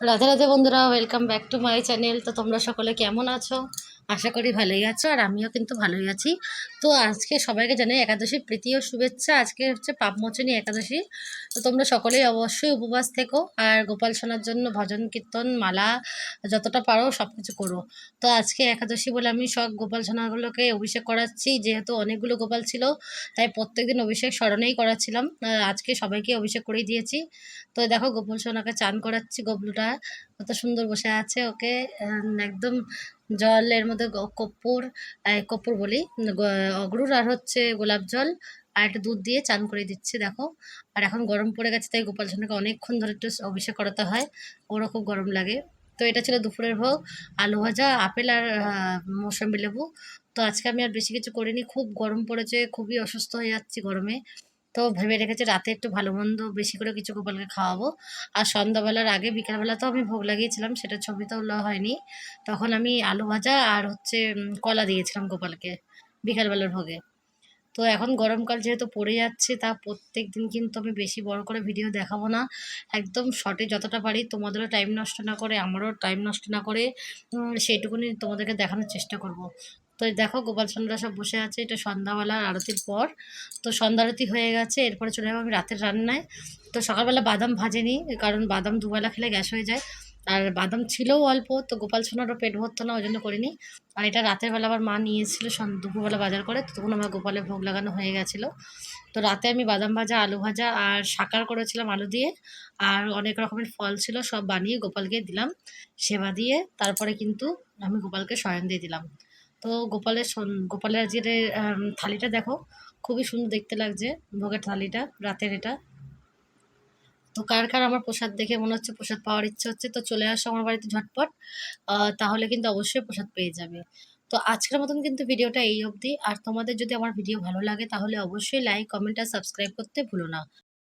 রাধে রাধে বন্ধুরা welcome back to my channel তো তোমরা সকলে কেমন আছো? আশা করি ভালোই আছো আর আমিও কিন্তু ভালোই আছি। তো আজকে সবাইকে জানাই একাদশীর প্রীতি ও শুভেচ্ছা। আজকে হচ্ছে পাপমোচনী একাদশী। তো তোমরা সকলেই অবশ্যই উপবাস থেকো আর গোপাল সোনার জন্য ভজন, কীর্তন, মালা যতটা পারো সব কিছু করো। তো আজকে একাদশী বলে আমি সব গোপাল সোনাগুলোকে অভিষেক করাচ্ছি। যেহেতু অনেকগুলো গোপাল ছিল, তাই প্রত্যেকদিন অভিষেক স্মরণেই করাচ্ছিলাম। আজকে সবাইকে অভিষেক করেই দিয়েছি। তো দেখো গোপাল সোনাকে চান করাচ্ছি গবলুটা। কত সুন্দর বসে আছে ওকে একদম জলের মধ্যে গ- কর্পূর বলি অগরুর আর হচ্ছে গোলাপ জল আর একটু দুধ দিয়ে চান করে দিচ্ছে দেখো। আর এখন গরম পড়ে গেছে তাই গোপাল সোনাকে অনেকক্ষণ ধরে একটু অভিষেক করাতে হয় ওরও খুব গরম লাগে। তো এটা ছিল দুপুরের ভোগ আলু ভাজা আপেল আর আহ, মৌসম্বি লেবু। তো আজকে আমি আর বেশি কিছু করিনি খুব গরম পড়েছে খুবই অসুস্থ হয়ে যাচ্ছি গরমে। তো ভেবে রেখেছি রাতে একটু ভালো মন্দ বেশি করে কিছু গোপালকে খাওয়াবো। আর সন্ধ্যাবেলার আগে, বিকালবেলা তো আমি ভোগ লাগিয়েছিলাম, সেটা ছবি তোলা হয়নি। তখন আমি আলু ভাজা আর হচ্ছে কলা দিয়েছিলাম গোপালকে বিকালবেলার ভোগে। তো এখন গরমকাল যেহেতু পড়ে যাচ্ছে, তা প্রত্যেক দিন কিন্তু আমি বেশি বড় করে ভিডিও দেখাবো না। একদম শর্টে যতটা পারি তোমাদেরও টাইম নষ্ট না করে, আমারও টাইম নষ্ট না করে সেইটুকুনি তোমাদেরকে দেখানোর চেষ্টা করব। তো দেখো গোপাল চন্দ্রা সব বসে আছে, এটা সন্ধ্যাবেলার আরতির পর। তো সন্ধ্যা আরতি হয়ে গেছে, এরপরে চলে যাব আমি রাতের রান্নায়। তো সকালবেলা বাদাম ভাজেনি কারণ বাদাম দুবেলা খেলে গ্যাস হয়ে যায়। আর বাদাম ছিলও অল্প তো গোপাল সোনারও পেট ভরতো না ওই জন্য করিনি। আর এটা রাতের বেলা আবার মা নিয়ে এসেছিল সন দুপুরবেলা বাজার করে তো তখন আমার গোপালের ভোগ লাগানো হয়ে গেছিল। তো রাতে আমি বাদাম ভাজা আলু ভাজা আর সাকার করেছিলাম আলু দিয়ে। আর অনেক রকমের ফল ছিল সব বানিয়ে গোপালকে দিলাম সেবা দিয়ে। তারপরে কিন্তু আমি গোপালকে শয়ন দিয়ে দিলাম। তো গোপালের গোপালের আম, থালিটা দেখো খুবই সুন্দর দেখতে লাগছে ভোগের থালিটা রাতের এটা। তো কার কার আমার প্রসাদ দেখে মনে হচ্ছে প্রসাদ পাওয়ার ইচ্ছে হচ্ছে, তো চলে আসো আমার বাড়িতে ঝটপট। তাহলে কিন্তু অবশ্যই প্রসাদ পেয়ে যাবে। তো আজকের মতন কিন্তু ভিডিওটা এই অবধি। আর তোমাদের যদি আমার ভিডিও ভালো লাগে তাহলে অবশ্যই লাইক কমেন্ট আর সাবস্ক্রাইব করতে ভুলো না।